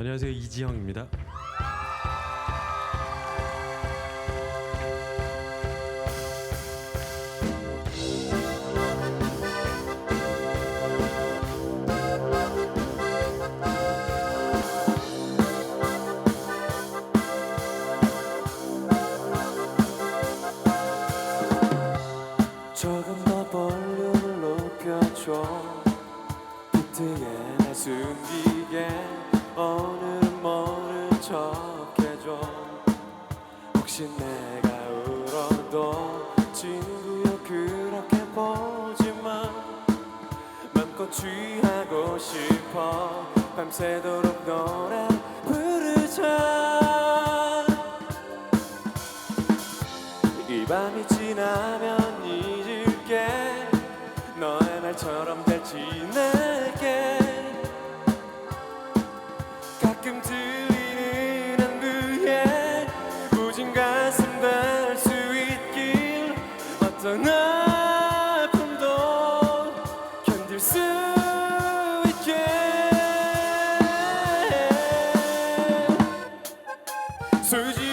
안녕하세요 이지영입니다. 취하고 싶어. 밤새도록 노래 부르자. 이 밤이 지나면 잊을게. 너의 말처럼 잘 지낼게. 가끔 들리는 안구에 부진 가슴 될수 있길. 어떤 소중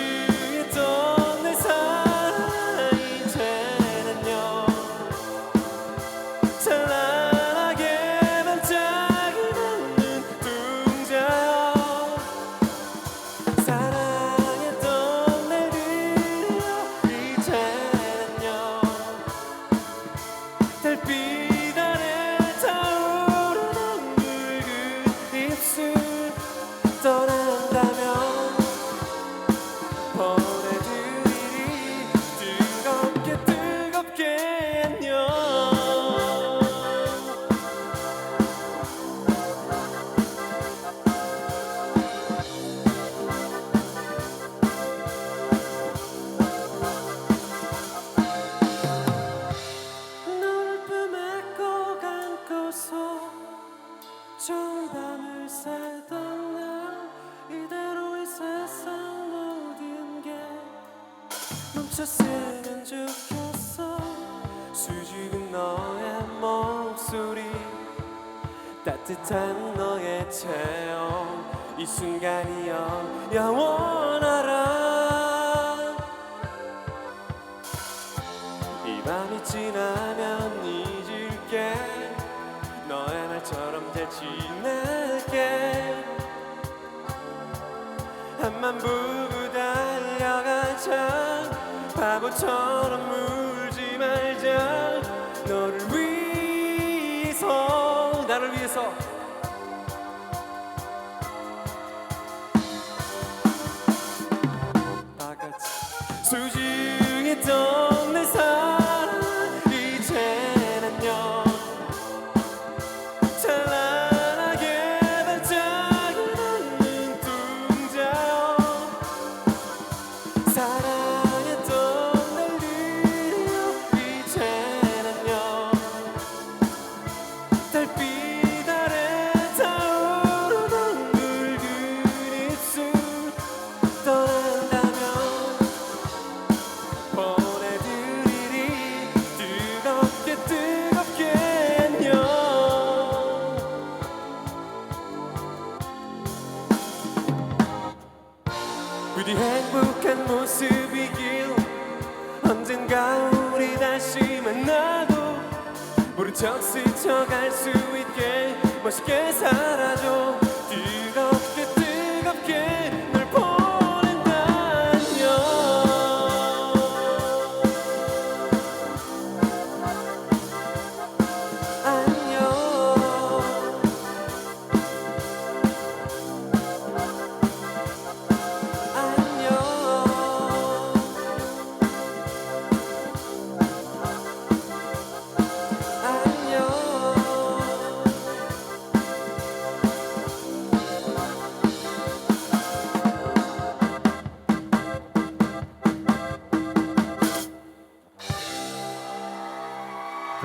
밤이 지나면 잊을게. 너의 말처럼 잘 지낼게. 한만 보고 달려가자. 바보처럼 울지 말자. 너를 위해서 나를 위해서 있게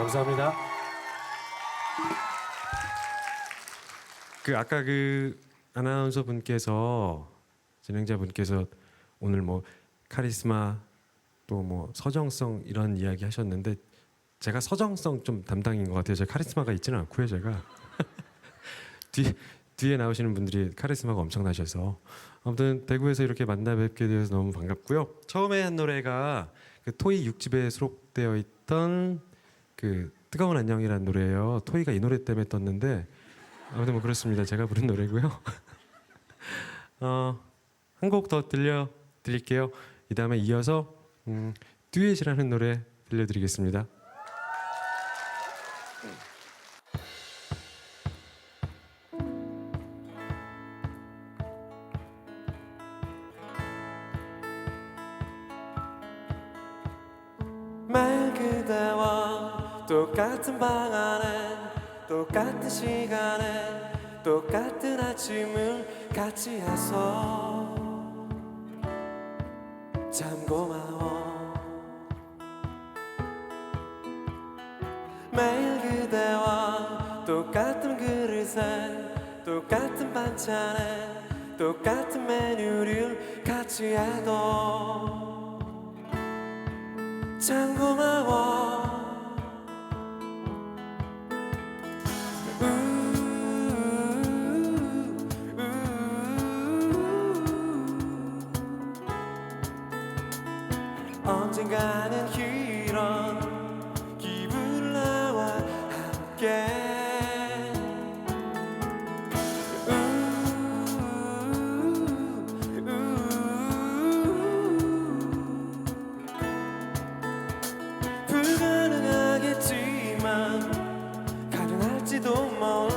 감사합니다. 그 아까 그 아나운서 분께서 진행자 분께서 오늘 뭐 카리스마 또 뭐 서정성 이런 이야기 하셨는데 제가 서정성 좀 담당인 것 같아요. 제가 카리스마가 있지는 않고요. 제가 뒤 뒤에 나오시는 분들이 카리스마가 엄청나셔서 아무튼 대구에서 이렇게 만나 뵙게 되어서 너무 반갑고요. 처음에 한 노래가 그 토이 6집에 수록되어 있던 그 뜨거운 안녕이라는 노래예요. 토이가 이 노래 때문에 떴는데 아무튼 뭐 그렇습니다. 제가 부른 노래고요. 어, 한 곡 더 들려 드릴게요. 이 다음에 이어서 음, 듀엣이라는 노래 들려드리겠습니다. 똑같은 그릇에 똑같은 반찬에 똑같은 메뉴를 같이 해도 참 고마워. 언젠가는 가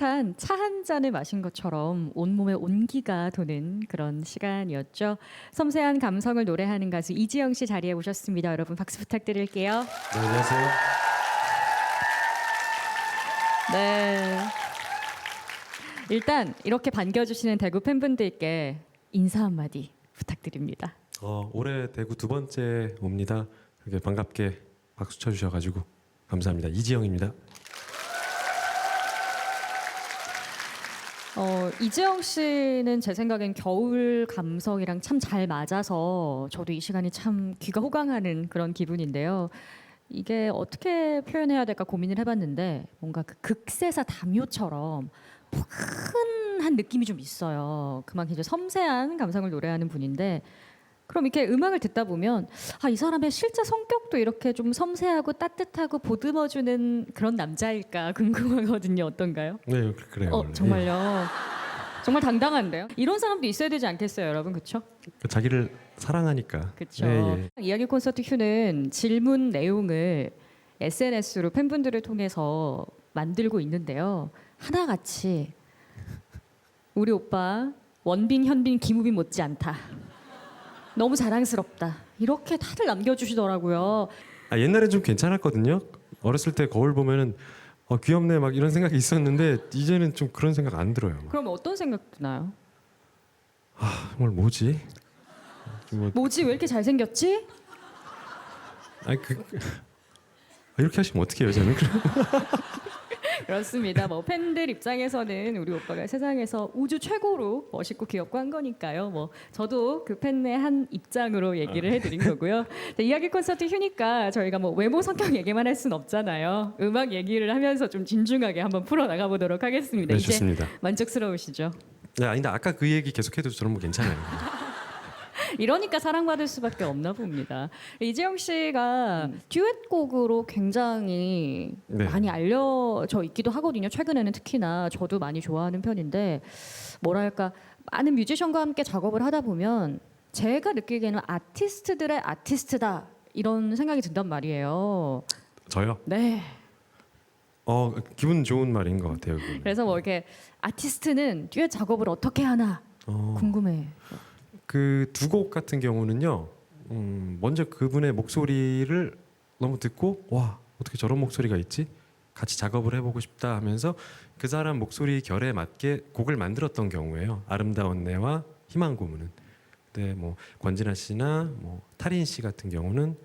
따뜻한 차 한 잔을 마신 것처럼 온몸에 온기가 도는 그런 시간이었죠. 섬세한 감성을 노래하는 가수 이지영 씨 자리에 오셨습니다. 여러분 박수 부탁드릴게요. 네, 안녕하세요. 네. 일단 이렇게 반겨주시는 대구 팬분들께 인사 한마디 부탁드립니다. 어, 올해 대구 두 번째 옵니다. 이렇게 반갑게 박수 쳐주셔가지고 감사합니다. 이지영입니다. 어, 이지영 씨는 제 생각엔 겨울 감성이랑 참 잘 맞아서 저도 이 시간이 참 귀가 호강하는 그런 기분인데요. 이게 어떻게 표현해야 될까 고민을 해봤는데 뭔가 그 극세사 담요처럼 포근한 느낌이 좀 있어요. 그만큼 이제 섬세한 감성을 노래하는 분인데 그럼 이렇게 음악을 듣다 보면 아 이 사람의 실제 성격도 이렇게 좀 섬세하고 따뜻하고 보듬어주는 그런 남자일까 궁금하거든요. 어떤가요? 네, 그래요. 어 원래. 정말요. 정말 당당한데요. 이런 사람도 있어야 되지 않겠어요, 여러분? 그렇죠? 예. 자기를 사랑하니까. 그렇죠. 예, 예. 이야기 콘서트 휴는 질문 내용을 SNS로 팬분들을 통해서 만들고 있는데요. 하나같이 우리 오빠 원빈, 현빈, 김우빈 못지 않다. 너무 자랑스럽다. 이렇게 다들 남겨주시더라고요. 아, 옛날엔 좀 괜찮았거든요. 어렸을 때 거울 보면은 어, 귀엽네 막 이런 생각이 있었는데 이제는 좀 그런 생각 안 들어요. 그럼 어떤 생각 드나요? 아, 정말 뭐지? 뭐, 뭐지 왜 이렇게 잘생겼지? 아니 그 아, 이렇게 하시면 어떻게 해요, 저는? 그렇습니다. 뭐 팬들 입장에서는 우리 오빠가 세상에서 우주 최고로 멋있고 귀엽고 한 거니까요. 뭐 저도 그 팬의 한 입장으로 얘기를 해드린 거고요. 네, 이야기 콘서트 휴니까 저희가 뭐 외모 성격 얘기만 할 순 없잖아요. 음악 얘기를 하면서 좀 진중하게 한번 풀어 나가 보도록 하겠습니다. 네, 이제 좋습니다. 만족스러우시죠? 네, 아닌데 아까 그 얘기 계속해도 저는 뭐 괜찮아요. 이러니까 사랑받을 수밖에 없나 봅니다. 이재영 씨가 듀엣곡으로 굉장히 네. 많이 알려져 있기도 하거든요. 최근에는 특히나 저도 많이 좋아하는 편인데 뭐랄까 많은 뮤지션과 함께 작업을 하다 보면 제가 느끼기에는 아티스트들의 아티스트다 이런 생각이 든단 말이에요. 저요? 네. 어 기분 좋은 말인 것 같아요. 그거는. 그래서 뭐 이렇게 아티스트는 듀엣 작업을 어떻게 하나 어, 궁금해. 그 두 곡 같은 경우는요. 음, 먼저 그분의 목소리를 너무 듣고 와 어떻게 저런 목소리가 있지? 같이 작업을 해보고 싶다 하면서 그 사람 목소리 결에 맞게 곡을 만들었던 경우예요. 아름다운 내와 희망 고문은. 근데 뭐 권진아 씨나 뭐 타린 씨 같은 경우는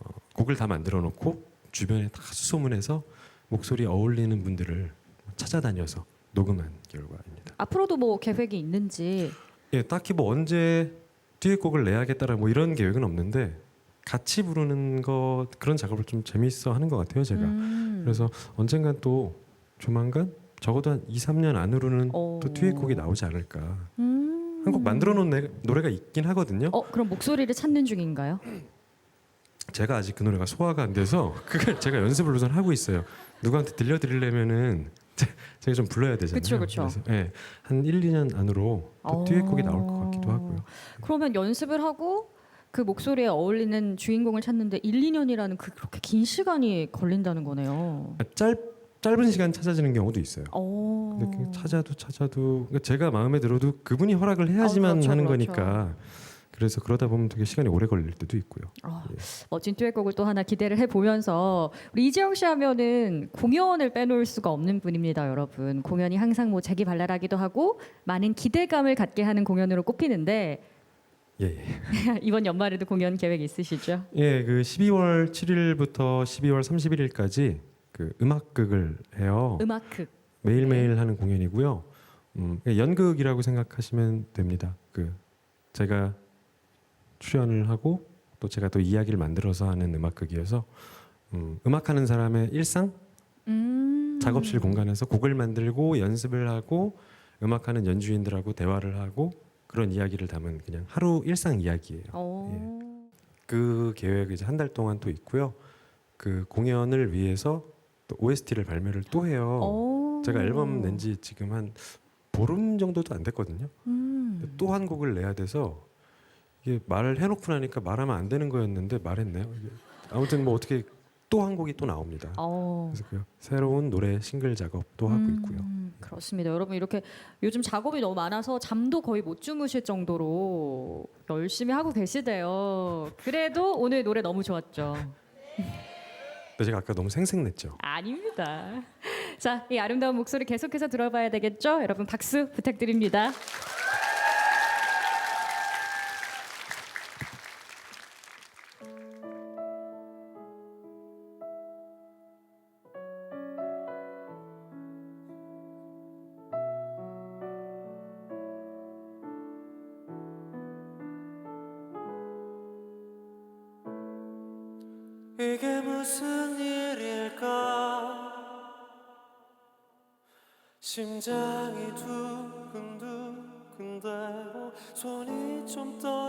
어, 곡을 다 만들어 놓고 주변에 다 수소문해서 목소리 어울리는 분들을 찾아다녀서 녹음한 결과입니다. 앞으로도 뭐 계획이 있는지 예, 딱히 뭐 언제 듀엣곡을 내야겠다라 뭐 이런 계획은 없는데 같이 부르는 거 그런 작업을 좀 재미있어 하는 것 같아요 제가. 음. 그래서 언젠간 또 조만간 적어도 한 2, 3년 안으로는 어. 또 듀엣곡이 나오지 않을까. 음. 한곡 만들어 놓은 내- 노래가 있긴 하거든요. 어 그럼 목소리를 찾는 중인가요? 제가 아직 그 노래가 소화가 안 돼서 그걸 제가 연습을 우선 하고 있어요. 누구한테 들려드리려면은 제- 제가 좀 불러야 되잖아요. 그쵸, 그쵸. 래서 예, 한 1, 2년 안으로 또 어. 듀엣곡이 나올 것 같기도 하고요. 그러면 연습을 하고 그 목소리에 어울리는 주인공을 찾는데 1, 2년이라는 그 그렇게 긴 시간이 걸린다는 거네요. 아, 짧 짧은 시간 찾아지는 경우도 있어요. 어. 근데 그 찾아도 찾아도 그러니까 제가 마음에 들어도 그분이 허락을 해야지만 어, 그렇죠, 하는 그렇죠. 거니까 그래서 그러다 보면 되게 시간이 오래 걸릴 때도 있고요. 아, 예. 멋진 듀엣곡을 또 하나 기대를 해보면서 우리 이재영 씨 하면은 공연을 빼놓을 수가 없는 분입니다, 여러분. 공연이 항상 뭐 재기발랄하기도 하고 많은 기대감을 갖게 하는 공연으로 꼽히는데 예, 예. 이번 연말에도 공연 계획 있으시죠? 예, 그 12월 7일부터 12월 31일까지 그 음악극을 해요. 음악극. 매일매일 하는 공연이고요. 음, 연극이라고 생각하시면 됩니다. 그 제가 출연을 하고 또 제가 또 이야기를 만들어서 하는 음악극이어서 음, 음악하는 사람의 일상 음. 작업실 공간에서 곡을 만들고 연습을 하고 음악하는 연주인들하고 대화를 하고 그런 이야기를 담은 그냥 하루 일상 이야기예요. 어. 그 계획이 이제 한 달 동안 또 있고요. 그 공연을 위해서 또 OST를 발매를 또 해요. 어. 제가 앨범 낸 지 지금 한 보름 정도도 안 됐거든요. 음. 또 한 곡을 내야 돼서 이게 말을 해놓고 나니까 말하면 안 되는 거였는데 말했네요. 이게 아무튼 뭐 어떻게 또 한 곡이 또 나옵니다. 어. 그래서 그 새로운 노래 싱글 작업도 하고 있고요. 음, 그렇습니다. 여러분 이렇게 요즘 작업이 너무 많아서 잠도 거의 못 주무실 정도로 열심히 하고 계시대요. 그래도 오늘 노래 너무 좋았죠. 근데 제가 아까 너무 생생냈죠. 아닙니다. 자, 이 아름다운 목소리 계속해서 들어봐야 되겠죠? 여러분 박수 부탁드립니다. 이게 무슨 일일까? 심장이 두근두근대고 손이 좀 떨려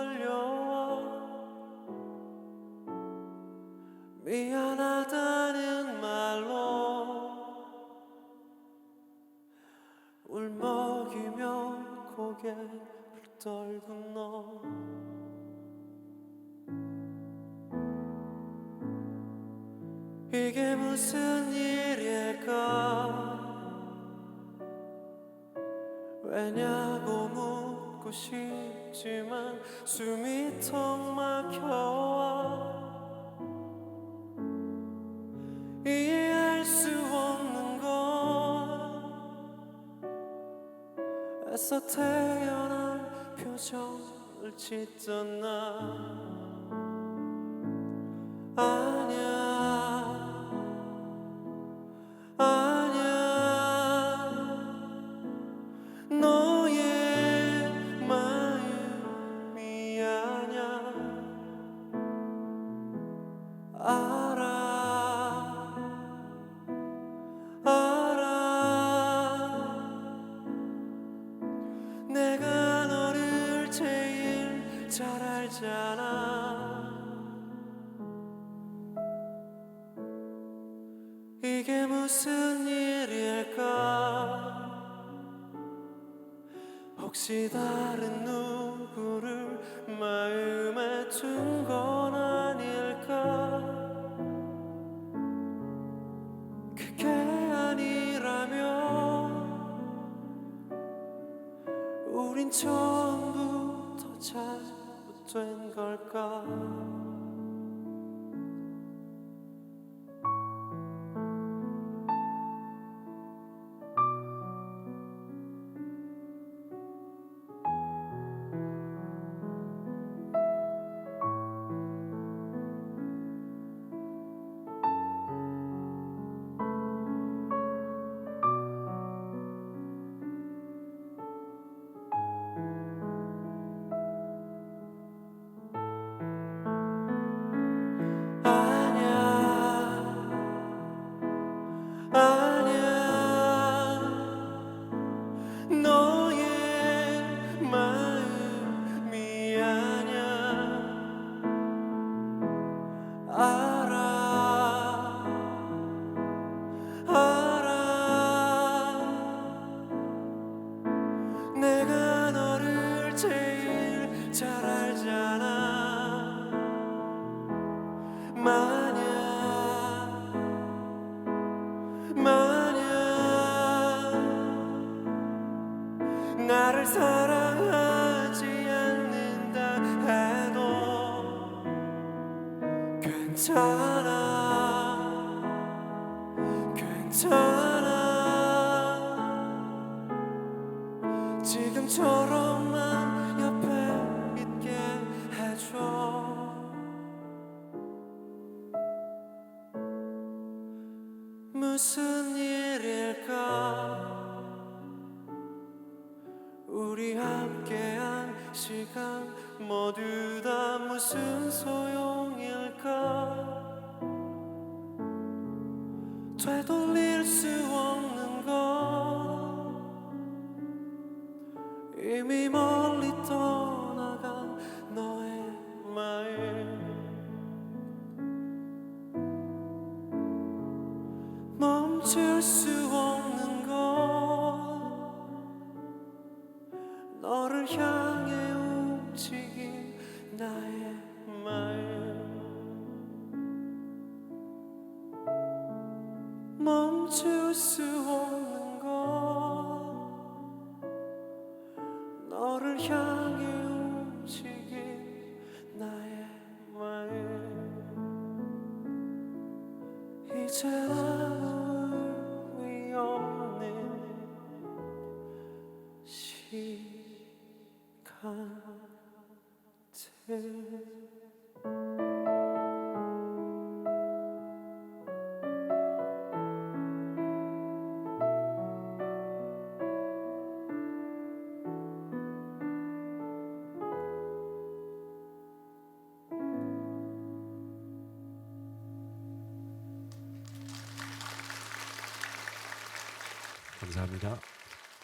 이게 무슨 일일까? 왜냐고 묻고 싶지만 숨이 턱 막혀와 이해할 수 없는 건 애써 태어난 표정을 짓던 나 그게 아니라면 우린 처음부터 잘못된 걸까 나를 사랑 모두 다 무슨 소용일까? 되돌릴 수 없는 건 이미 멀리 떠 감사합니다.